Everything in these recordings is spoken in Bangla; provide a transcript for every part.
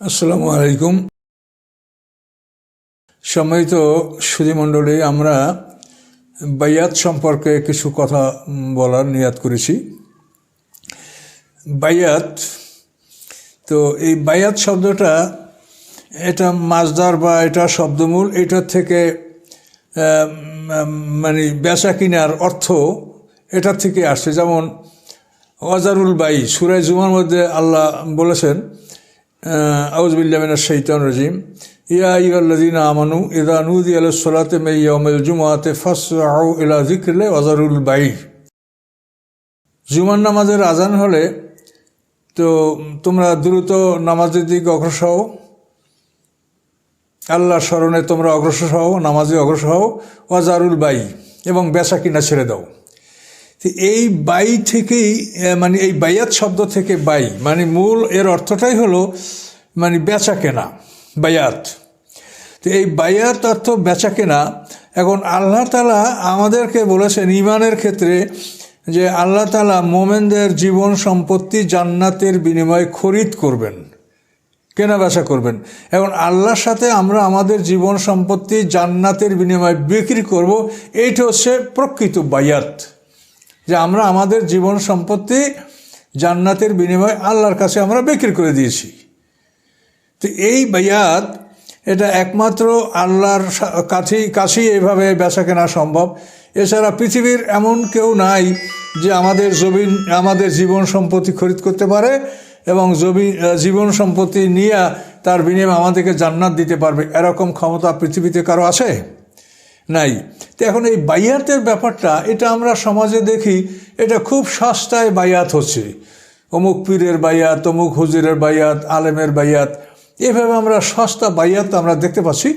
আসসালামু আলাইকুম। সম্মানিত সুধীমণ্ডলী, আমরা বাইয়াত সম্পর্কে কিছু কথা বলার নিয়াত করেছি। বাইয়াত তো এই বাইয়াত শব্দটা, এটা মাজদার বা এটা শব্দমূল, এটার থেকে মানে বেচা কিনার অর্থ এটার থেকে আসছে। যেমন, ওয়াজারুল বাই সুরাই জুমার মধ্যে আল্লাহ বলেছেন আউজবিল্লামিনা শৈতান রাজিম। ইয়া ইউল্লাদিন আমানু ইদা নুদি আল সোলাতে মে ইয়মেল জুমাতে ফাস আউ ইলা জিক্রলে ওয়াজারুল বাই জুমার নামাজের আজান হলে তো তোমরা দ্রুত নামাজের দিকে অগ্রসর হও। আল্লাহর স্মরণে তোমরা অগ্রসর হও, নামাজে অগ্রসর হও। ওয়াজারুল বাই এবং বেচা কিনা ছেড়ে দাও। এই বাই থেকেই মানে এই বাইয়াত শব্দ থেকে বাই মানে মূল এর অর্থটাই হলো মানে বেচা কেনা বায়াত তো এই বায়াত অর্থ বেচা কেনা, এখন আল্লাহ তালা আমাদেরকে বলেছেন ইমানের ক্ষেত্রে যে আল্লাহ তালা মোমেনদের জীবন সম্পত্তি জান্নাতের বিনিময়ে খরিদ করবেন কেনা বেচা করবেন। এখন আল্লাহর সাথে আমরা আমাদের জীবন সম্পত্তি জান্নাতের বিনিময়ে বিক্রি করব, এইটা হচ্ছে প্রকৃত বায়াত যে আমরা আমাদের জীবন সম্পত্তি জান্নাতের বিনিময়ে আল্লাহর কাছে আমরা বিক্রি করে দিয়েছি। তো এই বায়াত, এটা একমাত্র আল্লাহর কাছেই কাছেই এভাবে বেচা কেনা সম্ভব। এছাড়া পৃথিবীর এমন কেউ নাই যে আমাদের জমিন, আমাদের জীবন সম্পত্তি খরিদ করতে পারে এবং জমি জীবন সম্পত্তি নিয়ে তার বিনিময়ে আমাদেরকে জান্নাত দিতে পারবে। এরকম ক্ষমতা পৃথিবীতে কারও আছে? নাই। তো এখন এই বাইয়াতের ব্যাপারটা, এটা আমরা সমাজে দেখি, এটা খুব সস্তায় বাইয়াত হচ্ছে। অমুক পীরের বাইয়াত, অমুক হুজুরের বাইয়াত, আলেমের বাইয়াত, এভাবে আমরা সস্তা বাইয়াত আমরা দেখতে পাচ্ছি।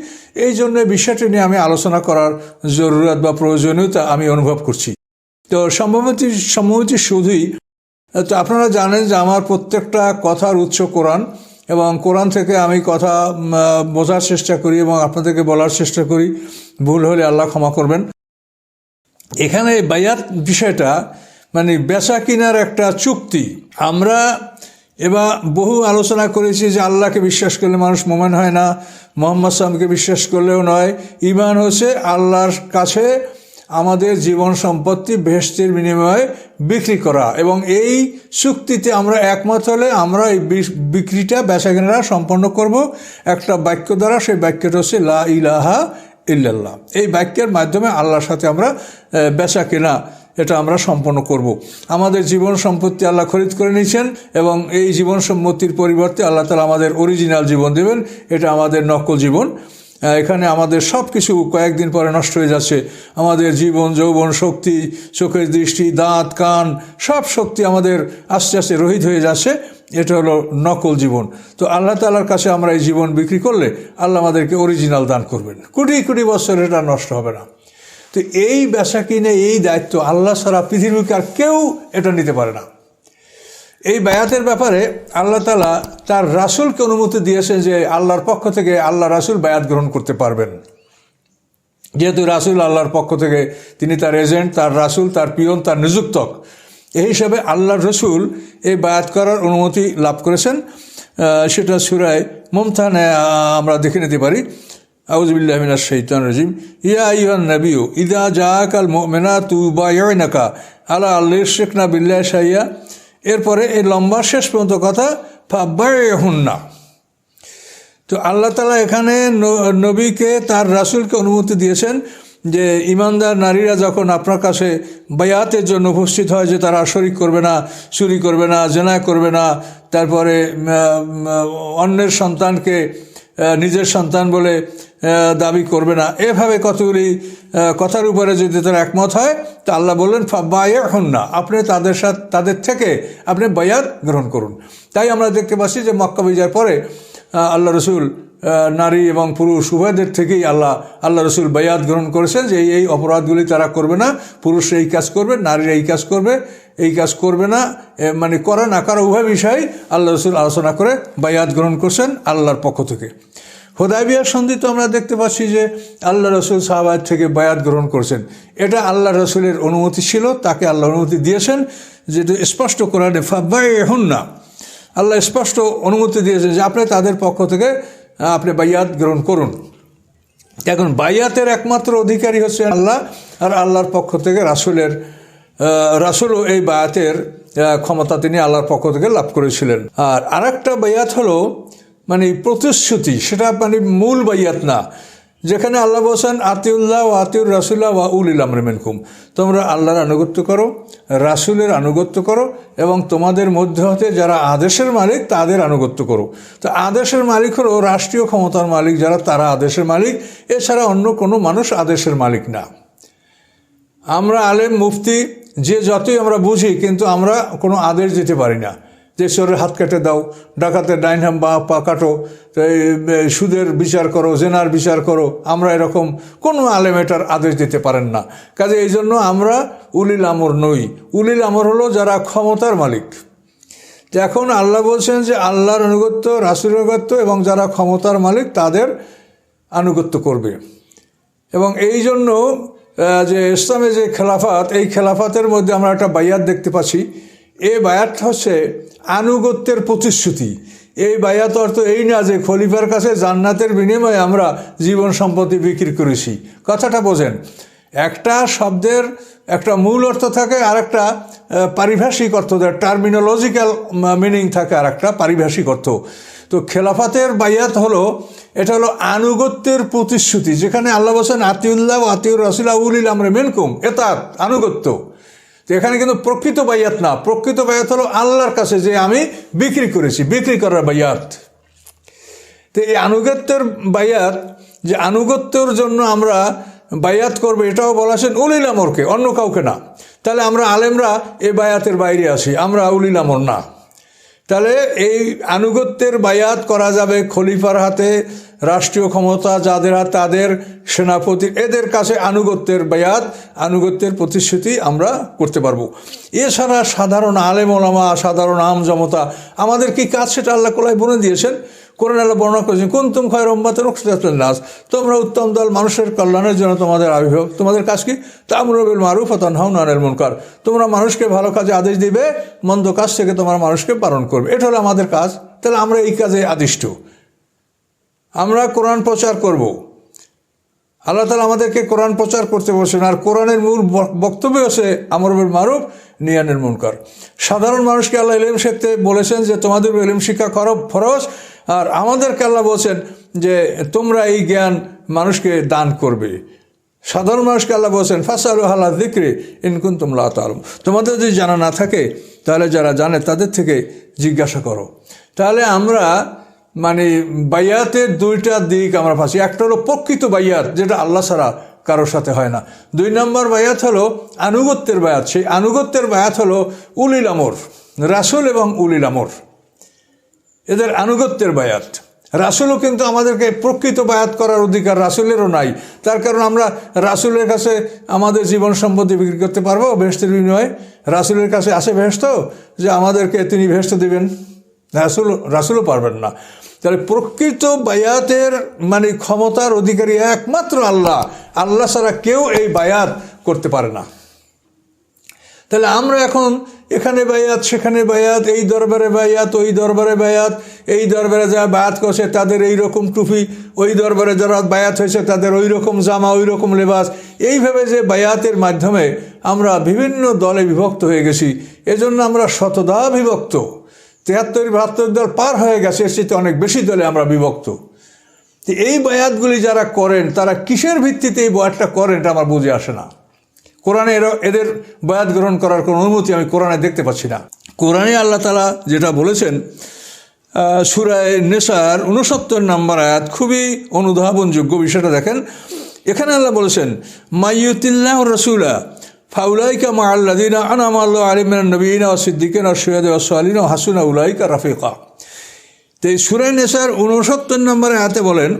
এই জন্য বিষয়টি নিয়ে আমি আলোচনা করার জরুরত বা প্রয়োজনীয়তা আমি অনুভব করছি। তো সম্ভবত সম্ভবত শুধুই, তো আপনারা জানেন যে আমার প্রত্যেকটা কথার উৎস কোরআন এবং কোরআন থেকে আমি কথা বোঝার চেষ্টা করি এবং আপনাদেরকে বলার চেষ্টা করি। ভুল হলে আল্লাহ ক্ষমা করবেন। এখানে বায়াত বিষয়টা মানে বেচা কিনার একটা চুক্তি। আমরা এবার বহু আলোচনা করেছি যে আল্লাহকে বিশ্বাস করলে মানুষ মোমেন হয় না, মোহাম্মদ সালামকে বিশ্বাস করলেও নয়। ইমান হচ্ছে আল্লাহর কাছে আমাদের জীবন সম্পত্তি বেহেস্তের বিনিময়ে বিক্রি করা। এবং এই চুক্তিতে আমরা একমত হলে আমরা এই বিক্রিটা বেচাকেনারা সম্পন্ন করব। একটা বাক্য দ্বারা সেই বাক্যটা হচ্ছে, লা ইলাহা ইল্লাল্লাহ। এই বাক্যের মাধ্যমে আল্লাহর সাথে আমরা বেচা কেনা এটা আমরা সম্পন্ন করব। আমাদের জীবন সম্পত্তি আল্লাহ খরিদ করে নিয়েছেন এবং এই জীবন সম্পত্তির পরিবর্তে আল্লাহ তালা আমাদের অরিজিনাল জীবন দেবেন। এটা আমাদের নকল জীবন। এখানে আমাদের সব কিছু কয়েকদিন পরে নষ্ট হয়ে যাচ্ছে। আমাদের জীবন, যৌবন, শক্তি, চোখের দৃষ্টি, দাঁত, কান, সব শক্তি আমাদের আস্তে আস্তে রহিত হয়ে যাচ্ছে। এটা হলো নকল জীবন। তো আল্লাহ তালার কাছে আমরা এই জীবন বিক্রি করলে আল্লাহ আমাদেরকে অরিজিনাল দান করবেন। কোটি কোটি বছর এটা নষ্ট হবে না। তো এই বেচা কিনে, এই দায়িত্ব আল্লাহ ছাড়া পৃথিবীকে আর কেউ এটা নিতে পারে না। এই বায়াতের ব্যাপারে আল্লাহ তালা তার রাসুলকে অনুমতি দিয়েছেন যে আল্লাহর পক্ষ থেকে আল্লাহ রাসুল বায়াত গ্রহণ করতে পারবেন। যেহেতু রাসুল আল্লাহর পক্ষ থেকে তিনি তার এজেন্ট, তার রাসুল, তার পিয়ন, তার নিযুক্তক। এই হিসাবে আল্লাহর রসুল এই বায়াত করার অনুমতি লাভ করেছেন। সেটা সুরায় মমতানে আমরা দেখে নিতে পারি। আউজবিল্লাহমিনা শৈতান রাজিম। ইয়া ইহান নবিউ ইদা জাকাল মেনা তু বা নাকা আলা আল্লাহ শেখনা বিল্লাহ সাইয়া এরপরে এই লম্বা শেষ পর্যন্ত কথা হুন্না তো আল্লাহ তালা এখানে নবীকে, তার রাসূলকে অনুমতি দিয়েছেন যে ইমানদার নারীরা যখন আপনার কাছে বায়াতের জন্য উপস্থিত হয় যে তারা শরিক করবে না, চুরি করবে না, জেনা করবে না, তারপরে অন্যের সন্তানকে নিজের সন্তান বলে দাবি করবে না, এভাবে কতগুলি কথার উপরে যদি তারা একমত হয়, তা আল্লাহ বললেন বায়া হন না আপনি তাদের সাথে, তাদের থেকে আপনি বায়াত গ্রহণ করুন। তাই আমরা দেখতে পাচ্ছি যে মক্কা বিজয়ের পরে আল্লাহ রসুল নারী এবং পুরুষ উভয়দের থেকেই আল্লাহ আল্লাহ রসুল বায়াত গ্রহণ করেছেন যে এই এই অপরাধগুলি তারা করবে না। পুরুষ এই কাজ করবে নারীরা এই কাজ করবে, এই কাজ করবে না। মানে করা না করা উভয় বিষয় আল্লাহ রসুল আলোচনা করে বায়াত গ্রহণ করছেন আল্লাহর পক্ষ থেকে। হোদাইবিয়ার সন্ধি তো আমরা দেখতে পাচ্ছি যে আল্লাহ রসুল সাহাবাদ থেকে বায়াত গ্রহণ করছেন। এটা আল্লাহ রসুলের অনুমতি ছিল, তাকে আল্লাহ অনুমতি দিয়েছেন যেটা স্পষ্ট কোরআনে হন না আল্লাহ স্পষ্ট অনুমতি দিয়েছেন যে আপনি তাদের পক্ষ থেকে আপনি বাইয়াত গ্রহণ করুন। এখন বাইয়াতের একমাত্র অধিকারী হচ্ছে আল্লাহ, আর আল্লাহর পক্ষ থেকে রাসুলের রাসুলও এই বায়াতের ক্ষমতা তিনি আল্লাহর পক্ষ থেকে লাভ করেছিলেন। আর আরেকটা বাইয়াত হলো মানে প্রতিশ্রুতি, সেটা মানে মূল বাইয়াত না। যেখানে আল্লাহ বলছেন, আতিউল্লাহ ও আতিউর রাসুল্লাহ ওয়া উলিল আমরমেনকুম তোমরা আল্লাহর আনুগত্য করো, রাসুলের আনুগত্য করো এবং তোমাদের মধ্যে হতে যারা আদেশের মালিক, তাদের আনুগত্য করো। তো আদেশের মালিক হলো রাষ্ট্রীয় ক্ষমতার মালিক যারা, তারা আদেশের মালিক। এছাড়া অন্য কোনো মানুষ আদেশের মালিক না। আমরা আলেম, মুফতি, যে যতই আমরা বুঝি, কিন্তু আমরা কোনো আদেশ দিতে পারি না। যে হাত কেটে দাও, ডাকাতের ডাইন বা পা কাটো সুদের বিচার করো, জেনার বিচার করো, আমরা এরকম কোনো আলেম এটার আদেশ দিতে পারেন না। কাজে এই জন্য আমরা উলিল আমর নই। উলিল আমর হলো যারা ক্ষমতার মালিক। এখন আল্লাহ বলছেন যে আল্লাহর আনুগত্য রাসুল আনুগত্য এবং যারা ক্ষমতার মালিক তাদের আনুগত্য করবে। এবং এই জন্য যে ইসলামে যে খেলাফাত, এই খেলাফাতের মধ্যে আমরা একটা বায়াত দেখতে পাচ্ছি। এই বায়াতটা হচ্ছে আনুগত্যের প্রতিশ্রুতি। এই বায়াত অর্থ এই না যে খলিফার কাছে জান্নাতের বিনিময়ে আমরা জীবন সম্পত্তি বিক্রি করেছি। কথাটা বোঝেন, একটা শব্দের একটা মূল অর্থ থাকে আর একটা পারিভাষিক অর্থ দেয় টার্মিনোলজিক্যাল মিনিং থাকে আর একটা পারিভাষিক অর্থ। তো খেলাফাতের বাইয়াত হলো, এটা হলো আনুগত্যের প্রতিশ্রুতি, যেখানে আল্লাহ বলছেন, আতিউল্লাহ আতিউর রসুল্লাহ উলিল আমরে মেনকুম এতাত, আনুগত্য। এখানে কিন্তু প্রকৃত বাইয়াত না, প্রকৃত বাইয়াত হলো আল্লাহর কাছে যে আমি বিক্রি করেছি, বিক্রি করার বাইয়াত। তো এই আনুগত্যের বাইয়াত, যে আনুগত্যের জন্য আমরা বায়াত করবে, এটাও বলাছেন উলিল আমরকে, অন্য কাউকে না। তাহলে আমরা আলেমরা এ বায়াতের বাইরে আসি আমরা উলিল আমর না। তাহলে এই আনুগত্যের বায়াত করা যাবে খলিফার হাতে, রাষ্ট্রীয় ক্ষমতা যাদের হাত, তাদের সেনাপতি, এদের কাছে আনুগত্যের বায়াত, আনুগত্যের প্রতিশ্রুতি আমরা করতে পারব। এছাড়া সাধারণ আলেম ওলামা, সাধারণ আম জমতা আমাদের কি কাজ সেটা আল্লাহ কোলায় বলে দিয়েছেন? কোরআন আল্লাহ বর্ণনা করেছেন কোন তুম খয়ের রম্বাতের নাস। তোমরা উত্তম দল, মানুষের কল্যাণের জন্য তোমাদের আবির্ভাব, তোমাদের কাজ কি? তামরবিল মারুফ অতন হাউন আনের মুনকার। তোমরা মানুষকে ভালো কাজে আদেশ দিবে, মন্দ কাজ থেকে তোমরা মানুষকে পালন করবে। এটা হলো আমাদের কাজ। তাহলে আমরা এই কাজে আদিষ্ট। আমরা কোরআন প্রচার করব। আল্লাহ তালা আমাদেরকে কোরআন প্রচার করতে বলছেন, আর কোরআনের মূল বক্তব্য হচ্ছে আমরবের মারুফ নিয়ানের মুনকার। সাধারণ মানুষকে আল্লাহ ইলিম শিখতে বলেছেন যে, তোমাদের ইলিম শিক্ষা করো ফরজ। আর আমাদেরকে আল্লাহ বলছেন যে তোমরা এই জ্ঞান মানুষকে দান করবে। সাধারণ মানুষকে আল্লাহ বলছেন, ফাসালু হাল্লা দিক্রে ইনকুন তোমরা তালম তোমাদের যদি জানা না থাকে, তাহলে যারা জানে তাদের থেকে জিজ্ঞাসা করো। তাহলে আমরা মানে বাইয়াতের দুইটা দিক আমরা পাচ্ছি। একটা হলো প্রকৃত বাইয়াত, যেটা আল্লাহ ছাড়া কারোর সাথে হয় না। দুই নম্বর বায়াত হলো আনুগত্যের বায়াত সেই আনুগত্যের বায়াত হলো উলিল আমর, রাসুল এবং উলিল আমর। এদের আনুগত্যের বায়াত। রাসুলও কিন্তু আমাদেরকে প্রকৃত বায়াত করার অধিকার রাসুলেরও নাই। তার কারণ আমরা রাসুলের কাছে আমাদের জীবন সম্পত্তি বিক্রি করতে পারব ভেস্তের বিনিময়ে। রাসুলের কাছে আসে ভেস্ত যে আমাদেরকে তিনি ভেস্ত দিবেন। রাসুল, রাসুলও পারবেন না। তাহলে প্রকৃত বায়াতের মানে ক্ষমতার অধিকারী একমাত্র আল্লাহ। আল্লাহ ছাড়া কেউ এই বায়াত করতে পারে না। তাহলে আমরা এখন এখানে বায়াত, সেখানে বায়াত, এই দরবারে বায়াত, ওই দরবারে বায়াত, এই দরবারে যারা বায়াত করছে তাদের এই রকম টুপি, ওই দরবারে যারা বায়াত হয়েছে তাদের ওই রকম জামা ওই রকম লেবাস এইভাবে যে বায়াতের মাধ্যমে আমরা বিভিন্ন দলে বিভক্ত হয়ে গেছি, এজন্য আমরা শতদা বিভক্ত। তেহাত্তর বাহাত্তর দল পার হয়ে গেছে চেয়ে অনেক বেশি দলে আমরা বিভক্ত। এই বায়াতগুলি যারা করেন, তারা কিসের ভিত্তিতে এই বয়াতটা করেন এটা আমার বুঝে আসে না। কোরআনে এরা, এদের বয়াত গ্রহণ করার কোনো অনুমতি আমি কোরআনে দেখতে পাচ্ছি না। কোরআনে আল্লাহ তালা যেটা বলেছেন সুরায় নেশার উনসত্তর নম্বর আয়াত খুবই অনুধাবনযোগ্য বিষয়টা দেখেন। এখানে আল্লাহ বলেছেন মাইয়ুতিল্লাহ রসুলা, ফাউলাইকা মা আল্লাদিনা আনাম আল্লাহ আলিমিন নবীনা ও সিদ্দিকিন ও সৈয়দ ও হাসুনা উলাইকা রাফিকা। তো এই সুরাই নেশার উনসত্তর নম্বরে হাতে বলেন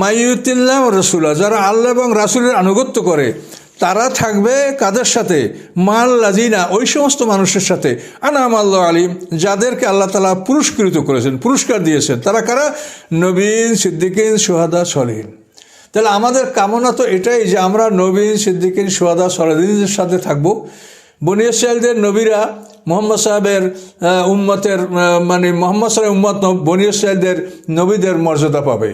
মাইয়ুতিল্লাহ রসুলা, যারা আল্লাহ এবং রাসুলের আনুগত্য করে তারা থাকবে কাদের সাথে? মাল লাজিনা, ওই সমস্ত মানুষের সাথে। আনাম আল্লাহ আলিম, যাদেরকে আল্লাহ তালা পুরস্কৃত করেছেন, পুরস্কার দিয়েছেন। তারা কারা? নবীন, সিদ্দিকিন, সোহাদা, সলিহীন। তাহলে আমাদের কামনা তো এটাই যে আমরা নবীন, সিদ্দিকিন, সোহাদা, সলিহীনদের সাথে থাকব। বনিয়াশালদের নবীরা মোহাম্মদ সাহেবের উম্মতের মানে মোহাম্মদ সাহেব উম্মত, বনি ইসরায়েলদের নবীদের মর্যাদা পাবে।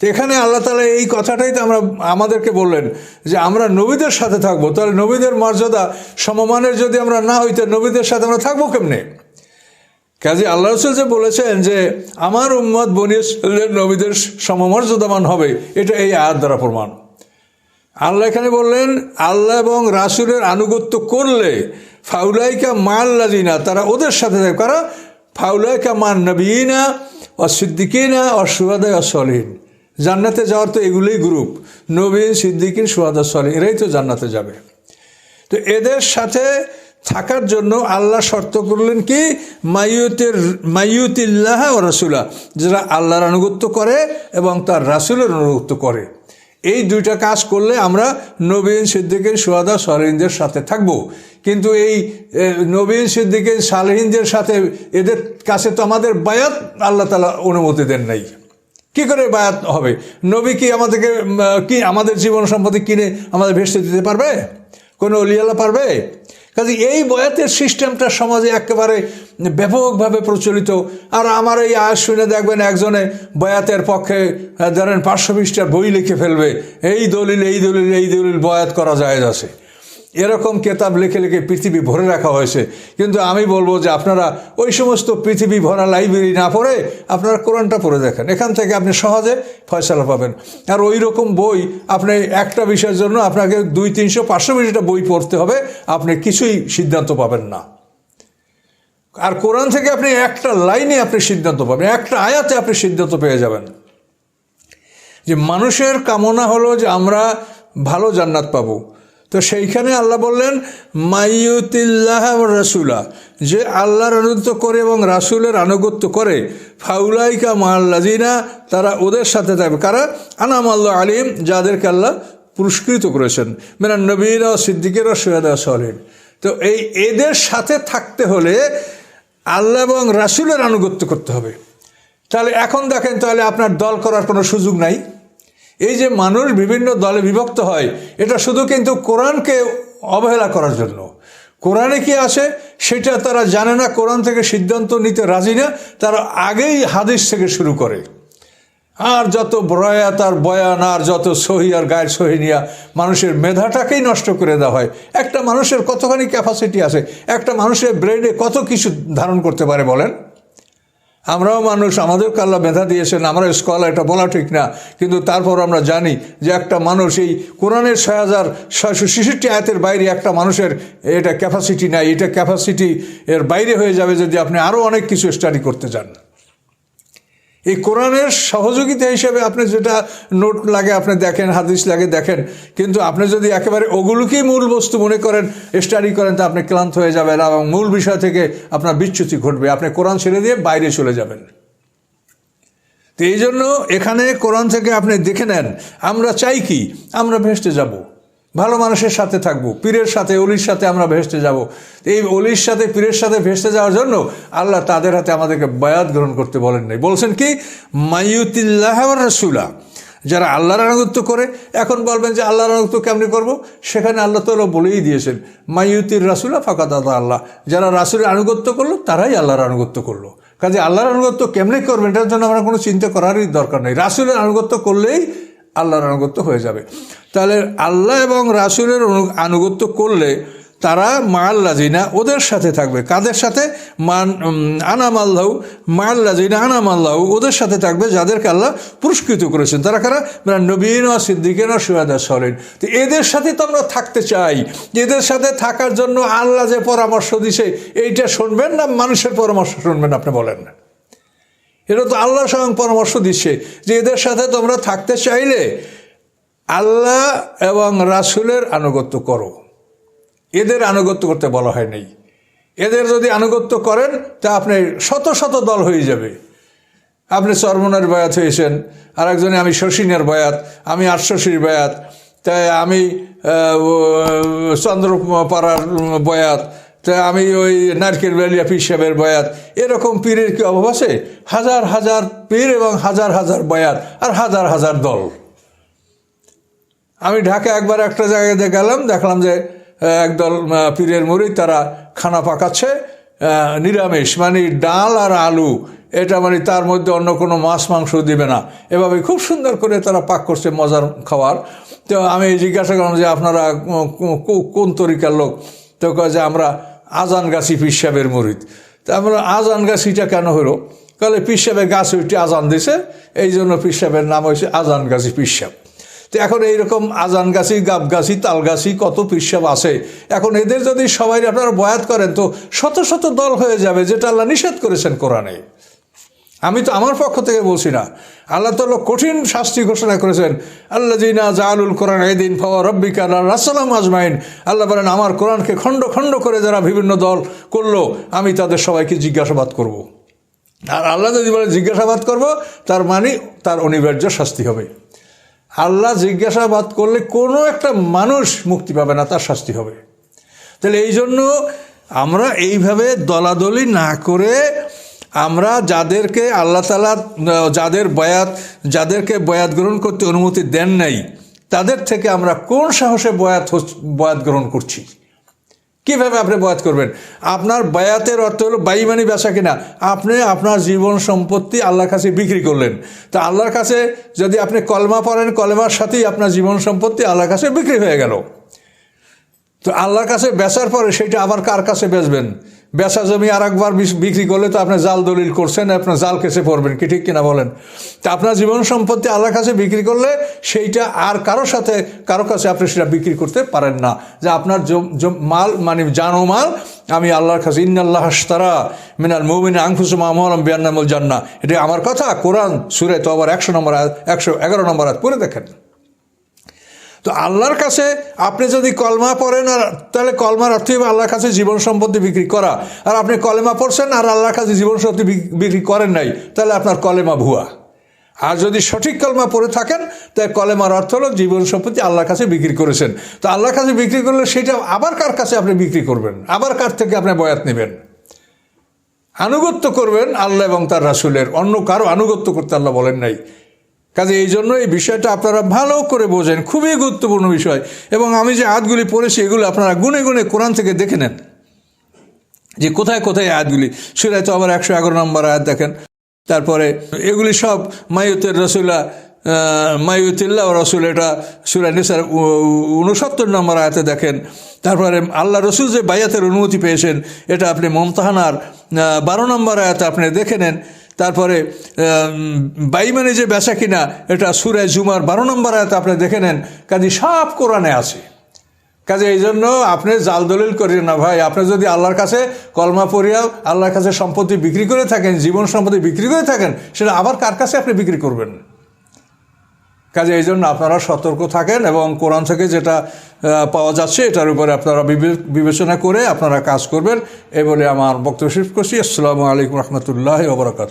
তো এখানে আল্লাহ তালা এই কথাটাই তো আমরা আমাদেরকে বললেন যে আমরা নবীদের সাথে থাকব। তাহলে নবীদের মর্যাদা সমমানের যদি আমরা না হইতে নবীদের সাথে আমরা থাকব কেমনে? কাজে আল্লাহ রসুল যে বলেছেন যে আমার উম্মত বনি ইসরায়েলের নবীদের সমমর্যাদামান হবে, এটা এই আয়াত দ্বারা প্রমাণ। আল্লাহ এখানে বললেন, আল্লাহ এবং রাসুলের আনুগত্য করলে ফাউলাইকা মাল লাজিনা তারা ওদের সাথে থাকবে। কারা? ফাউলাইকা মান নবীনা ও সুহাদায় অসলিন জান্নাতে যাওয়ার তো এগুলোই গ্রুপ নবীন সিদ্দিকিন, সুহাদা সলিন এরাই তো জান্নাতে যাবে। তো এদের সাথে থাকার জন্য আল্লাহ শর্ত করলেন কি? মাইয়ুতের, মাইয়ুতিল্লাহ ও রসুলা যারা আল্লাহর আনুগত্য করে এবং তার রাসুলের আনুগত্য করে। এই দুইটা কাজ করলে আমরা নবীন সিদ্দিকের সোয়াদা সালহিনদের সাথে থাকব। কিন্তু এই নবীন সিদ্দিকের সালহিনদের সাথে এদের কাছে তো আমাদের বায়াত আল্লাহ তালা অনুমতি দেন নাই। কি করে বায়াত হবে? নবী কি আমাদেরকে কি আমাদের জীবন সম্পত্তি কিনে আমাদের ভেসতে দিতে পারবে? কোনো অলিয়ালা পারবে? কাজে এই বয়াতের সিস্টেমটা সমাজে একেবারে ব্যাপকভাবে প্রচলিত। আর আমার এই আজ শুনে দেখবেন একজনে বয়াতের পক্ষে ধরেন পাঁচশো বিশটার বই লিখে ফেলবে, এই দলিল এই দলিল এই দলিল, বয়াত করা যায় আছে। এরকম কেতাব লিখে লিখে পৃথিবী ভরে রাখা হয়েছে। কিন্তু আমি বলব যে আপনারা ওই সমস্ত পৃথিবী ভরা লাইব্রেরি না পড়ে আপনারা কোরআনটা পড়ে দেখেন। এখান থেকে আপনি সহজে ফয়সালা পাবেন। আর ওই রকম বই আপনি একটা বিষয়ের জন্য আপনাকে দুই, তিনশো, পাঁচশো বিশটা বই পড়তে হবে, আপনি কিছুই সিদ্ধান্ত পাবেন না। আর কোরআন থেকে আপনি একটা লাইনে আপনি সিদ্ধান্ত পাবেন, একটা আয়াতে আপনি সিদ্ধান্ত পেয়ে যাবেন। যে মানুষের কামনা হলো যে আমরা ভালো জান্নাত পাবো। তো সেইখানে আল্লাহ বললেন মাইয়ুতিল্লাহ রাসুলা যে আল্লাহর আনুগত্য করে এবং রাসুলের আনুগত্য করে, ফাউলাইকা মাল্লাজিনা তারা ওদের সাথে থাকবে। কারা? আনাম আল্লাহ আলিম যাদেরকে আল্লাহ পুরস্কৃত করেছেন। মানে নবীরা সিদ্দিকেরা সৈয়দা সলিন তো এই এদের সাথে থাকতে হলে আল্লাহ এবং রাসুলের আনুগত্য করতে হবে। তাহলে এখন দেখেন, তাহলে আপনার দল করার কোনো সুযোগ নাই। এই যে মানুষ বিভিন্ন দলে বিভক্ত হয়, এটা শুধু কিন্তু কোরআনকে অবহেলা করার জন্য। কোরআনে কি আছে? সেটা তারা জানে না, কোরআন থেকে সিদ্ধান্ত নিতে রাজি না, তারা আগেই হাদিস থেকে শুরু করে। আর যত বয়াত আর বয়ান, আর যত সহি আর গায়ের সহি নিয়া মানুষের মেধাটাকেই নষ্ট করে দেওয়া হয়। একটা মানুষের কতখানি ক্যাপাসিটি আছে? একটা মানুষের ব্রেনে কত কিছু ধারণ করতে পারে বলেন? আমরাও মানুষ আমাদের কাল্লা মেধা দিয়েছেন আমরা স্কলার এটা বলা ঠিক না। কিন্তু তারপর আমরা জানি যে একটা মানুষ এই কোরআনের ছয় হাজার ছয়শো ছেষট্টি আয়াতের বাইরে একটা মানুষের এটা ক্যাপাসিটি নাই, এটা ক্যাপাসিটি এর বাইরে হয়ে যাবে যদি আপনি আরও অনেক কিছু স্টাডি করতে চান। এই কোরআনের সহযোগিতা হিসেবে আপনি যেটা নোট লাগে, আপনি দেখেন, হাদিস লাগে, দেখেন। কিন্তু আপনি যদি একেবারে ওগুলোকেই মূল বস্তু মনে করেন স্টাডি করেন, তা আপনি ক্লান্ত হয়ে যাবেন এবং মূল বিষয় থেকে আপনার বিচ্যুতি ঘটবে। আপনি কোরআন ছেড়ে দিয়ে বাইরে চলে যাবেন। তো এই জন্য এখানে কোরআন থেকে আপনি দেখে নেন, আমরা চাই কি? আমরা ভেসতে যাব। ভালো মানুষের সাথে থাকব, পীরের সাথে, অলির সাথে আমরা ভেসতে যাব। এই অলির সাথে, পীরের সাথে ভেসতে যাওয়ার জন্য আল্লাহ তাদের হাতে আমাদেরকে বায়াত গ্রহণ করতে বলেন নাই। বলছেন কি, মাইয়ুতিল্লাহ রসুলা যারা আল্লাহর আনুগত্য করে, এখন বলবেন যে আল্লাহর আনুগত্য কেমনি করব? সেখানে আল্লাহ তালা বলেই দিয়েছেন, মাইয়ুতির রাসুলা ফাঁকা দাদা আল্লাহ যারা রাসুলের আনুগত্য করল, তারাই আল্লাহর আনুগত্য করল। কাজে আল্লাহর আনুগত্য কেমনি করবেন, এটার জন্য আমরা কোনো চিন্তা করারই দরকার নেই। রাসুলের আনুগত্য করলেই আল্লাহর আনুগত্য হয়ে যাবে। তাহলে আল্লাহ এবং রাসুলের আনুগত্য করলে তারা মাল্লাজিনা ওদের সাথে থাকবে। কাদের সাথে? মান আনাম আল্লাহ মাল্লাজিনা আনাম আল্লাহ ওদের সাথে থাকবে, যাদেরকে আল্লাহ পুরস্কৃত করেছেন। তারা কারা? নবীন ও সিদ্দিকেন ও সুয়াদা সরেন তো এদের সাথে তো আমরা থাকতে চাই। এদের সাথে থাকার জন্য আল্লাহ যে পরামর্শ দিছে, এইটা শুনবেন না? মানুষের পরামর্শ শুনবেন, আপনি বলেন না। এটা তো আল্লাহ স্বয়ং পরামর্শ দিচ্ছে যে এদের সাথে তোমরা থাকতে চাইলে আল্লাহ এবং রাসুলের আনুগত্য করো। এদের আনুগত্য করতে বলা হয় নাই। এদের যদি আনুগত্য করেন, তা আপনি শত শত দল হয়ে যাবে। আপনি চরমনের বয়াত হয়েছেন আর একজনে আমি শশীনের বয়াত, আমি আটশশীর বয়াত, তাই আমি চন্দ্রপাড়ার বয়াত তাই আমি ওই নারকেল বেলিয়া পীর সাহেবের বয়াত, এরকম পীরের কি অভাব আছে? হাজার হাজার পীর এবং হাজার হাজার বয়াত, আর হাজার হাজার দল। আমি ঢাকা একবার একটা জায়গাতে গেলাম, দেখলাম যে একদল পীরের মুড়ি তারা খানা পাকাচ্ছে নিরামিষ মানে ডাল আর আলু, এটা মানে তার মধ্যে অন্য কোনো মাছ মাংস দিবে না। এভাবে খুব সুন্দর করে তারা পাক করছে মজার খাওয়ার তো আমি জিজ্ঞাসা করলাম যে, আপনারা কোন তরিকার লোক? তো কয় যে, আমরা আজান গাছি পিসাবের মরিত তারপরে আজান গাছিটা কেন হলো? কালে পিসাবের গাছ উঠে আজান দিছে, এই জন্য পিসাবের নাম হয়েছে আজান গাছি পিসাব তো এখন এইরকম আজান গাছি, গাব গাছি, তাল গাছি, কত পিসাব আছে? এখন এদের যদি সবাই আপনারা বয়াত করেন, তো শত শত দল হয়ে যাবে, যেটা আল্লাহ নিষেধ করেছেন কোরআনে। আমি তো আমার পক্ষ থেকে বলছি না। আল্লাহ তাল্লাহ কঠিন শাস্তি ঘোষণা করেছেন। আল্লাহ জিনা জাহালুল কোরআন এদিন ফাওয়া রব্বিকা রাসালাম আজমাইন। আল্লাহ বলেন, আমার কোরআনকে খণ্ড খণ্ড করে যারা বিভিন্ন দল করল, আমি তাদের সবাইকে জিজ্ঞাসাবাদ করব। আর আল্লাহ যদি বলে জিজ্ঞাসাবাদ করব, তার মানে তার অনিবার্য শাস্তি হবে। আল্লাহ জিজ্ঞাসাবাদ করলে কোনো একটা মানুষ মুক্তি পাবে না, তার শাস্তি হবে। তাহলে এই জন্য আমরা এইভাবে দলাদলি না করে আমরা যাদেরকে আল্লাহ তালা যাদের বয়াত, যাদেরকে বয়াত গ্রহণ করতে অনুমতি দেন নাই, তাদের থেকে আমরা কোন সাহসে বয়াত বয়াত গ্রহণ করছি? কীভাবে আপনি বয়াত করবেন? আপনার বয়াতের অর্থ হলো বাইমানি বেচা কিনা। আপনি আপনার জীবন সম্পত্তি আল্লাহর কাছে বিক্রি করলেন। তা আল্লাহর কাছে যদি আপনি কলমা পড়েন, কলমার সাথেই আপনার জীবন সম্পত্তি আল্লাহর কাছে বিক্রি হয়ে গেল। তো আল্লাহর কাছে বেচার পরে সেটা আবার কার কাছে বেচবেন? বেচা জমি আর একবার বিক্রি করলে তো আপনি জাল দলিল করছেন আপনার জাল কেসে পড়বেন, কি ঠিক কিনা বলেন? তা আপনার জীবন সম্পত্তি আল্লাহর কাছে বিক্রি করলে সেইটা আর কারোর সাথে, কারও কাছে আপনি সেটা বিক্রি করতে পারেন না। যে আপনার মাল মানে জানো মাল, আমি আল্লাহর কাছে ইন্নাল্লাহ তারা মিনাল মৌমিন আংফুসুম আমলাম বিয়ান্নামুল জান্না এটা আমার কথা, কোরআন সুরে তো আবার একশো নম্বর একশো এগারো নম্বর পড়ে দেখেন। তো আল্লাহর কাছে আপনি যদি কলমা পড়েন আর তাহলে কলমার অর্থ হবে আল্লাহর কাছে জীবন সম্পত্তি বিক্রি করা। আর আপনি কলেমা পড়ছেন আর আল্লাহর কাছে জীবন সম্পত্তি বিক্রি করেন নাই, তাহলে আপনার কলেমা ভুয়া। আর যদি সঠিক কলমা পড়ে থাকেন, তাহলে কলেমার অর্থ হলো জীবন সম্পত্তি আল্লাহর কাছে বিক্রি করেছেন। তো আল্লাহর কাছে বিক্রি করলে সেটা আবার কার কাছে আপনি বিক্রি করবেন? আবার কার থেকে আপনি বয়াত নেবেন? আনুগত্য করবেন আল্লাহ এবং তার রাসুলের। অন্য কারও আনুগত্য করতে আল্লাহ বলেন নাই। কাজে এই জন্য এই বিষয়টা আপনারা ভালো করে বোঝেন, খুবই গুরুত্বপূর্ণ বিষয়। এবং আমি যে আয়াতগুলি পড়েছি, এগুলো আপনারা গুনে গুনে কোরআন থেকে দেখে নেন। যে কোথায় কোথায় আয়াতগুলি? সেটাই তো আবার একশো এগারো নম্বর আয়াত দেখেন। তারপরে এগুলি সব মায়ুতের রসুল্লাহ মায়ুতিল্লাহ রসুল, এটা সুরা নিসার উনসত্তর নম্বর আয়াতে দেখেন। তারপরে আল্লাহ রসুল যে বাইয়াতের অনুমতি পেয়েছেন, এটা আপনি মমতাহানার বারো নম্বর আয়াতে আপনি দেখে নেন। তারপরে বাইমানে যে বেচা কিনা, এটা সুরে জুমার বারো নম্বর আয়াতে আপনি দেখে নেন, কাজে সব কোরআনে আছে। কাজে এই জন্য আপনি জাল দলিল করেন না ভাই। আপনি যদি আল্লাহর কাছে কলমা পড়িয়া আল্লাহর কাছে সম্পত্তি বিক্রি করে থাকেন, জীবন সম্পত্তি বিক্রি করে থাকেন, সেটা আবার কার কাছে আপনি বিক্রি করবেন? কাজে এই জন্য আপনারা সতর্ক থাকেন এবং কোরআন থেকে যেটা পাওয়া যাচ্ছে, এটার উপরে আপনারা বিবে- বিবেচনা করে আপনারা কাজ করবেন। এই বলে আমার বক্তব্য শেষ করছি। আসসালামু আলাইকুম রহমতুল্লাহ ওবরাকাত